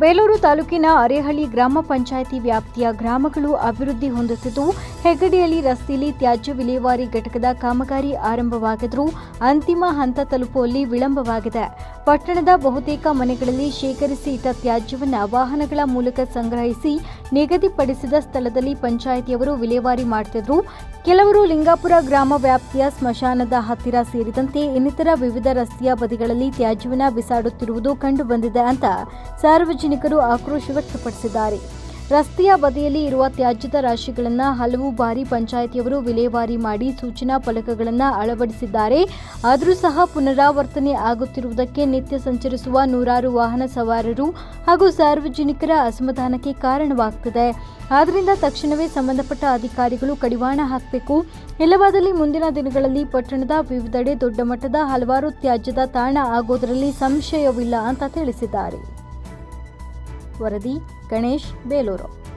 ಬೇಲೂರು ತಾಲೂಕಿನ ಅರೇಹಳ್ಳಿ ಗ್ರಾಮ ಪಂಚಾಯಿತಿ ವ್ಯಾಪ್ತಿಯ ಗ್ರಾಮಗಳು ಅಭಿವೃದ್ಧಿ ಹೊಂದುತ್ತಿದ್ದು, ಹೆಗ್ಗಡಿಯಲ್ಲಿ ರಸ್ತೆಯಲ್ಲಿ ತ್ಯಾಜ್ಯ ವಿಲೇವಾರಿ ಘಟಕದ ಕಾಮಗಾರಿ ಆರಂಭವಾಗಿದ್ದರೂ, ಅಂತಿಮ ಹಂತ ತಲುಪುವಲ್ಲಿ ವಿಳಂಬವಾಗಿದೆ. ಪಟ್ಟಣದ ಬಹುತೇಕ ಮನೆಗಳಲ್ಲಿ ಶೇಖರಿಸಿ ಇಟ್ಟ ತ್ಯಾಜ್ಯವನ್ನು ವಾಹನಗಳ ಮೂಲಕ ಸಂಗ್ರಹಿಸಿ ನಿಗದಿಪಡಿಸಿದ ಸ್ಥಳದಲ್ಲಿ ಪಂಚಾಯಿತಿಯವರು ವಿಲೇವಾರಿ ಮಾಡುತ್ತಿದ್ದರು ಕೆಲವರು ಲಿಂಗಾಪುರ ಗ್ರಾಮ ವ್ಯಾಪ್ತಿಯ ಸ್ಮಶಾನದ ಹತ್ತಿರ ಸೇರಿದಂತೆ ಇನ್ನಿತರ ವಿವಿಧ ರಸ್ತೆಯ ಬದಿಗಳಲ್ಲಿ ತ್ಯಾಜ್ಯವನ್ನು ಬಿಸಾಡುತ್ತಿರುವುದು ಕಂಡುಬಂದಿದೆ ಅಂತ ಸಾರ್ವಜನಿಕರು ಆಕ್ರೋಶ ವ್ಯಕ್ತಪಡಿಸಿದ್ದಾರೆ. ರಸ್ತೆಯ ಬದಿಯಲ್ಲಿ ಇರುವ ತ್ಯಾಜ್ಯದ ರಾಶಿಗಳನ್ನು ಹಲವು ಬಾರಿ ಪಂಚಾಯಿತಿಯವರು ವಿಲೇವಾರಿ ಮಾಡಿ ಸೂಚನಾ ಫಲಕಗಳನ್ನು ಅಳವಡಿಸಿದ್ದಾರೆ. ಆದರೂ ಸಹ ಪುನರಾವರ್ತನೆ ಆಗುತ್ತಿರುವುದಕ್ಕೆ ನಿತ್ಯ ಸಂಚರಿಸುವ ನೂರಾರು ವಾಹನ ಸವಾರರು ಹಾಗೂ ಸಾರ್ವಜನಿಕರ ಅಸಮಾಧಾನಕ್ಕೆ ಕಾರಣವಾಗ್ತಿದೆ. ಆದ್ದರಿಂದ ತಕ್ಷಣವೇ ಸಂಬಂಧಪಟ್ಟ ಅಧಿಕಾರಿಗಳು ಕಡಿವಾಣ ಹಾಕಬೇಕು. ಇಲ್ಲವಾದಲ್ಲಿ ಮುಂದಿನ ದಿನಗಳಲ್ಲಿ ಪಟ್ಟಣದ ವಿವಿಧೆಡೆ ದೊಡ್ಡ ಮಟ್ಟದ ಹಲವಾರು ತ್ಯಾಜ್ಯದ ತಾಣ ಆಗೋದರಲ್ಲಿ ಸಂಶಯವಿಲ್ಲ ಅಂತ ತಿಳಿಸಿದ್ದಾರೆ. ವರದಿ ಗಣೇಶ್ ಬೇಲೂರು.